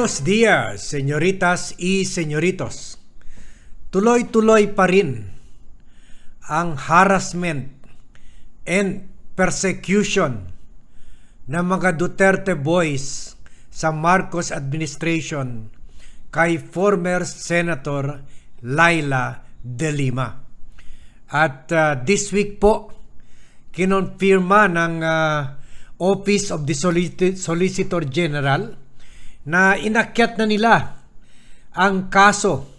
Buenos dias, señoritas y señoritos. Tuloy-tuloy pa rin ang harassment and persecution ng mga Duterte boys sa Marcos administration kay former Senator Laila De Lima. At uh, this week po, kinonfirma ng uh, Office of the Solici- Solicitor General na inakyat na nila ang kaso,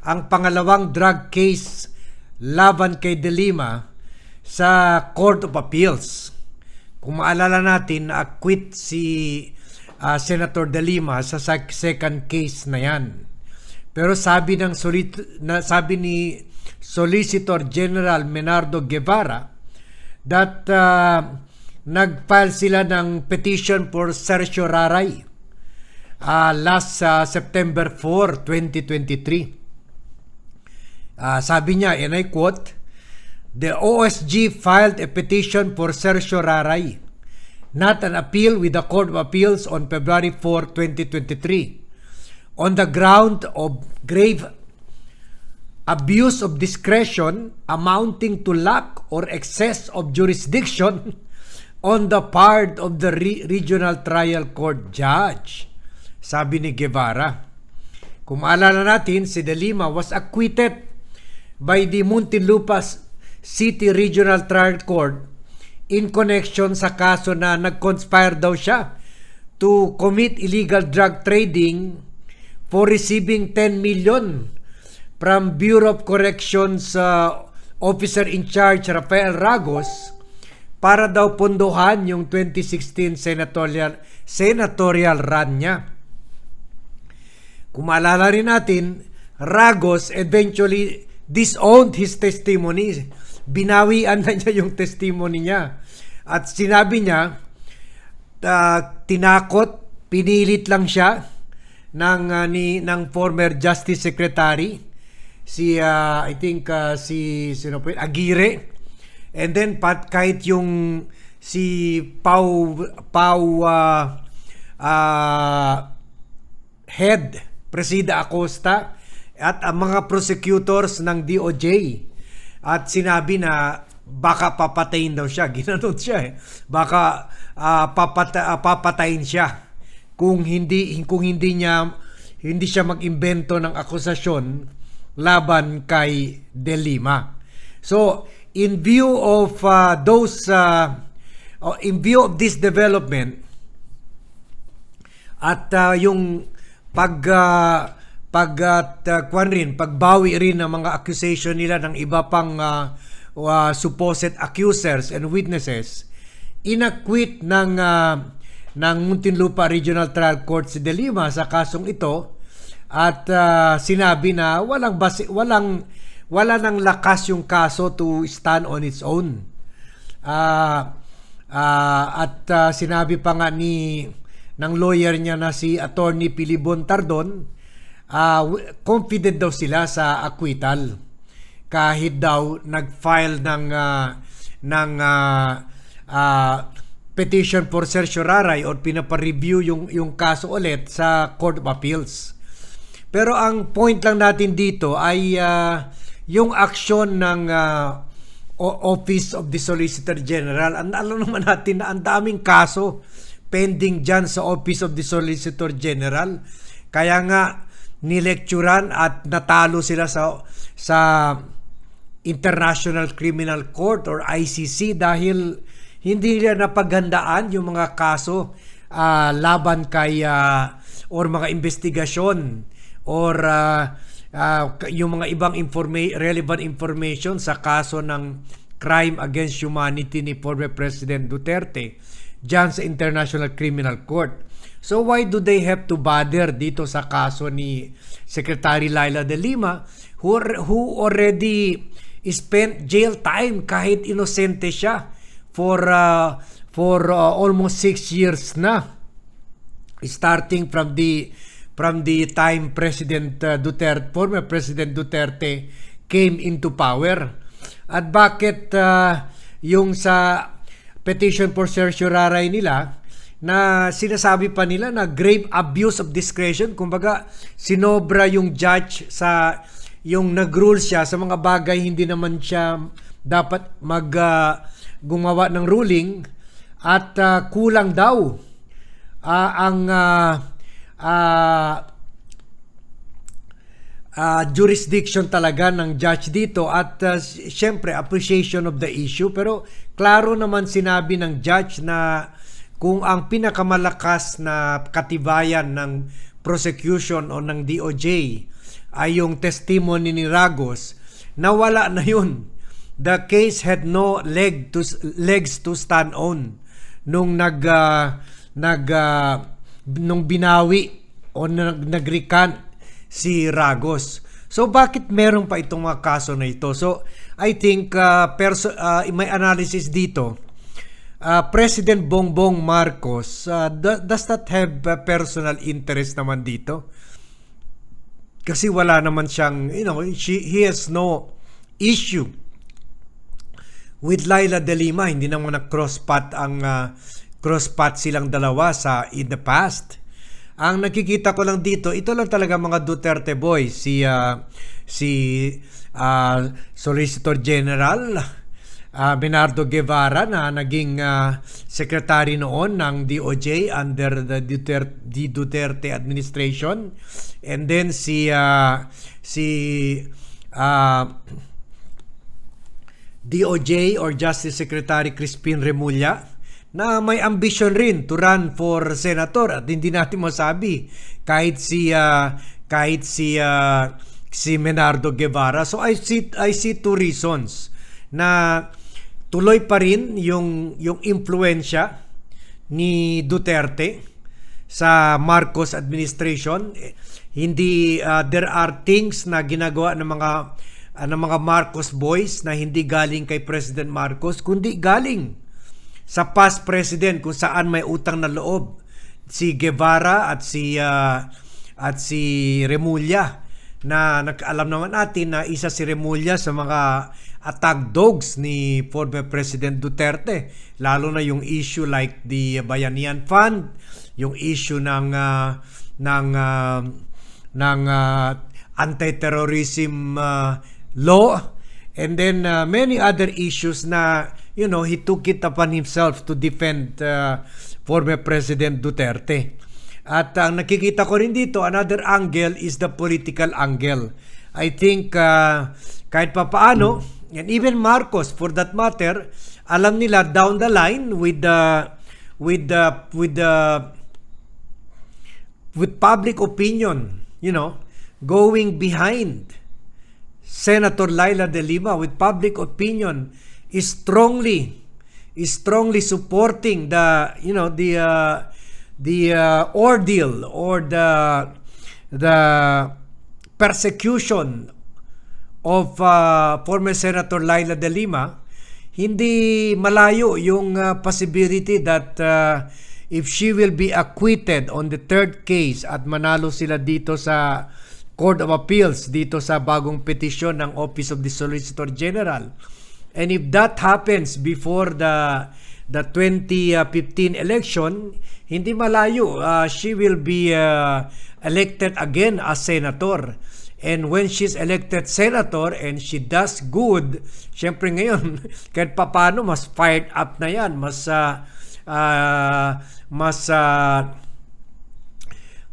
ang pangalawang drug case laban kay De Lima sa Court of Appeals. Kung maalala natin, na-acquit si ah, Senator De Lima sa sec- second case na yan. Pero sabi ng solit- na sabi ni Solicitor General Menardo Guevara that uh, nag-file sila ng petition for certiorari uh, last uh, September 4, 2023. Uh, sabi niya, and I quote, The OSG filed a petition for certiorari, not an appeal with the Court of Appeals on February 4, 2023, on the ground of grave abuse of discretion amounting to lack or excess of jurisdiction on the part of the re- regional trial court judge. Sabi ni Guevara. Kung maalala natin, si De Lima was acquitted by the Muntinlupa City Regional Trial Court in connection sa kaso na nag-conspire daw siya to commit illegal drug trading for receiving 10 million from Bureau of Corrections uh, Officer in Charge Rafael Ragos para daw pondohan yung 2016 senatorial senatorial run niya. Kung maalala rin natin, Ragos eventually disowned his testimony. Binawian na niya yung testimony niya. At sinabi niya, uh, tinakot, pinilit lang siya ng uh, ni ng former Justice Secretary si uh, I think uh, si sino po? Aguirre and then pat kahit yung si Pau Pau uh, uh, head Presida Acosta at ang mga prosecutors ng DOJ at sinabi na baka papatayin daw siya. Ginanon siya eh. Baka uh, papata, uh, papatayin siya. Kung hindi kung hindi niya hindi siya mag-imbento ng akusasyon laban kay De Lima. So, in view of uh, those uh, in view of this development at uh, yung pag uh, pag uh, kwan rin, pagbawi rin ng mga accusation nila ng iba pang uh, uh, supposed accusers and witnesses, inakwit ng uh, ng Muntinlupa Regional Trial Court si De Lima sa kasong ito at uh, sinabi na walang basi, walang wala nang lakas yung kaso to stand on its own. Uh, uh, at uh, sinabi pa nga ni ng lawyer niya na si Attorney Pilibon Tardon, uh, confident daw sila sa acquittal kahit daw nag-file ng uh, ng uh, uh, petition for certiorari or pinapa-review yung yung kaso ulit sa Court of Appeals. Pero ang point lang natin dito ay uh, yung aksyon ng uh, Office of the Solicitor General. Ang alam naman natin na ang daming kaso pending dyan sa Office of the Solicitor General. Kaya nga nilecturan at natalo sila sa sa International Criminal Court or ICC dahil hindi nila napaghandaan yung mga kaso uh, laban kay uh, or mga investigasyon or uh, uh, yung mga ibang informa- relevant information sa kaso ng crime against humanity ni former President Duterte dyan sa International Criminal Court. So why do they have to bother dito sa kaso ni Secretary Laila de Lima who, who already spent jail time kahit inosente siya for uh, for uh, almost six years na starting from the from the time President uh, Duterte former President Duterte came into power at bakit uh, yung sa petition for certiorari nila na sinasabi pa nila na grave abuse of discretion. Kumbaga, sinobra yung judge sa yung nag-rule siya sa mga bagay hindi naman siya dapat mag ah, gumawa ng ruling at ah, kulang daw ah, ang ah, ah, ah, jurisdiction talaga ng judge dito at uh, syempre appreciation of the issue. Pero klaro naman sinabi ng judge na kung ang pinakamalakas na katibayan ng prosecution o ng DOJ ay yung testimony ni Ragos nawala na yun. The case had no leg to legs to stand on nung nag ah, nag ah, nung binawi o nag nagrecant si Ragos. So bakit meron pa itong mga kaso na ito? So I think uh, perso- uh, may analysis dito. Uh, President Bongbong Marcos uh, do- does not have uh, personal interest naman dito. Kasi wala naman siyang, you know, she, he has no issue with Laila De Lima. Hindi naman nag-cross path ang uh, cross path silang dalawa sa in the past. Ang nakikita ko lang dito, ito lang talaga mga Duterte boy, si ah, si ah, Solicitor General ah, Bernardo Guevara na naging ah, secretary noon ng DOJ under the Duterte, Duterte administration. And then si ah, si ah, DOJ or Justice Secretary Crispin Remulla na may ambition rin to run for senator at hindi natin masabi kahit si ah, kahit si ah, si Menardo Guevara. So I see I see two reasons na tuloy pa rin yung yung impluensya ni Duterte sa Marcos administration. Hindi ah, there are things na ginagawa ng mga ah, ng mga Marcos boys na hindi galing kay President Marcos kundi galing sa past president kung saan may utang na loob. Si Guevara at si ah, at si Remulla na nag-alam naman natin na isa si Remulla sa mga attack dogs ni former President Duterte lalo na yung issue like the Bayanihan Fund yung issue ng ah, ng ah, ng ah, anti-terrorism ah, law and then uh, many other issues na you know he took it upon himself to defend uh, former President Duterte. At ang nakikita ko rin dito, another angle is the political angle. I think uh, kahit pa paano, and even Marcos for that matter, alam nila down the line with the with the with the with public opinion, you know, going behind Senator Laila De Lima with public opinion strongly strongly supporting the you know the uh, the uh, ordeal or the the persecution of uh, former Senator Laila De Lima hindi malayo yung uh, possibility that uh, if she will be acquitted on the third case at manalo sila dito sa Court of Appeals dito sa bagong petisyon ng Office of the Solicitor General. And if that happens before the the 2015 election, hindi malayo uh, she will be uh, elected again as senator. And when she's elected senator and she does good, syempre ngayon kahit papano mas fired up na 'yan, mas uh, uh, mas uh,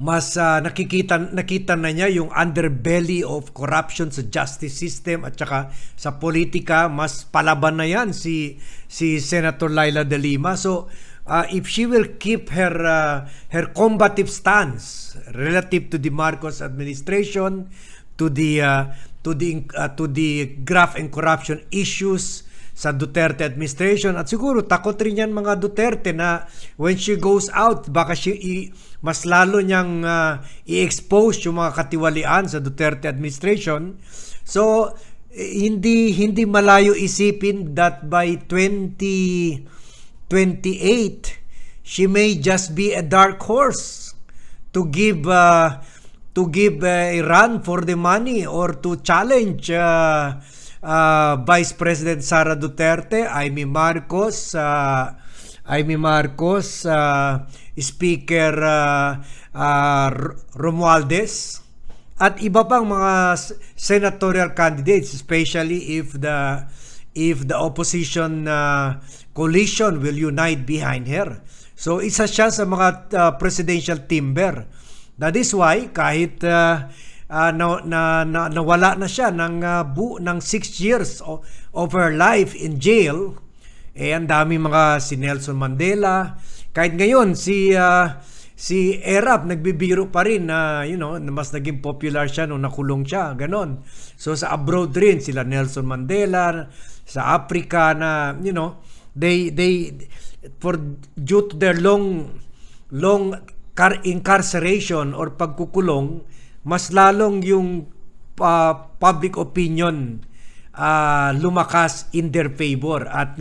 mas uh, nakikita nakita na niya yung underbelly of corruption sa justice system at saka sa politika. Mas palaban na yan si si Senator Laila De Lima. So uh, if she will keep her uh, her combative stance relative to the Marcos administration to the uh, to the uh, to the graft and corruption issues sa Duterte administration. At siguro takot rin yan mga Duterte na when she goes out baka she i, mas lalo niyang uh, i-expose yung mga katiwalian sa Duterte administration. So eh, hindi hindi malayo isipin that by 2028 she may just be a dark horse to give uh, to give uh, a run for the money or to challenge uh, uh, Vice President Sara Duterte, Amy Marcos, uh, Amy Marcos, uh, Speaker uh, uh, Romualdez, at iba pang mga senatorial candidates, especially if the if the opposition uh, coalition will unite behind her. So isa siya sa mga uh, presidential timber. That is why kahit uh, uh, na, na, na, nawala na siya ng uh, bu ng 6 years of, of her life in jail, eh ang dami mga si Nelson Mandela. Kahit ngayon si uh, si Erap nagbibiro pa rin na you know mas naging popular siya nung nakulong siya ganon so sa abroad rin sila Nelson Mandela sa Africa na you know they they for due to their long long car incarceration or pagkukulong mas lalong yung uh, public opinion uh, lumakas in their favor. At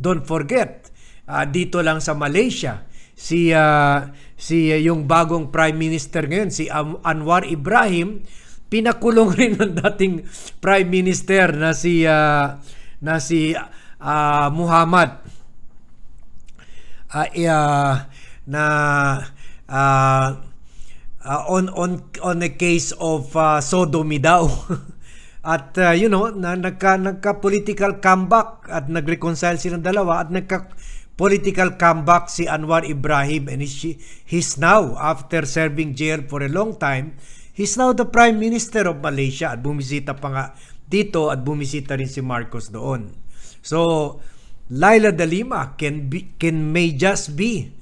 don't forget uh, dito lang sa Malaysia si uh, si uh, yung bagong prime minister ngayon si Anwar Ibrahim pinakulong rin ng dating prime minister na si uh, na si uh, Muhammad. Uh, uh, na uh, uh, on on on a case of uh, sodomy daw. At uh, you know na nagka nagka political comeback at nagreconcile silang dalawa at nagka political comeback si Anwar Ibrahim and he's, he's now after serving jail for a long time he's now the prime minister of Malaysia at bumisita pa nga dito at bumisita rin si Marcos doon. So Laila de Lima can be can may just be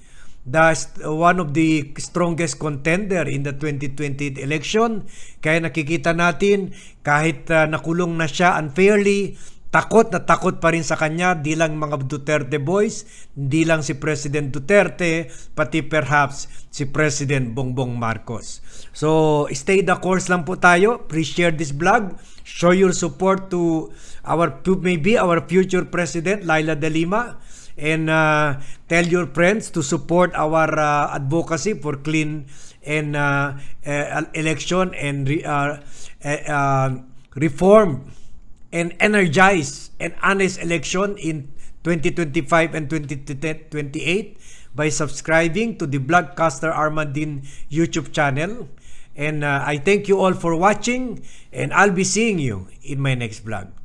the one of the strongest contender in the 2020 election. Kaya nakikita natin kahit uh, nakulong na siya unfairly, takot na takot pa rin sa kanya, di lang mga Duterte boys, di lang si President Duterte, pati perhaps si President Bongbong Marcos. So, stay the course lang po tayo. Please share this vlog. Show your support to our maybe our future president Laila De Lima and uh, tell your friends to support our uh, advocacy for clean and uh, uh, election and re, uh, uh, uh, reform and energize and honest election in 2025 and 2028 by subscribing to the Blogcaster Armandin YouTube channel. And uh, I thank you all for watching and I'll be seeing you in my next vlog.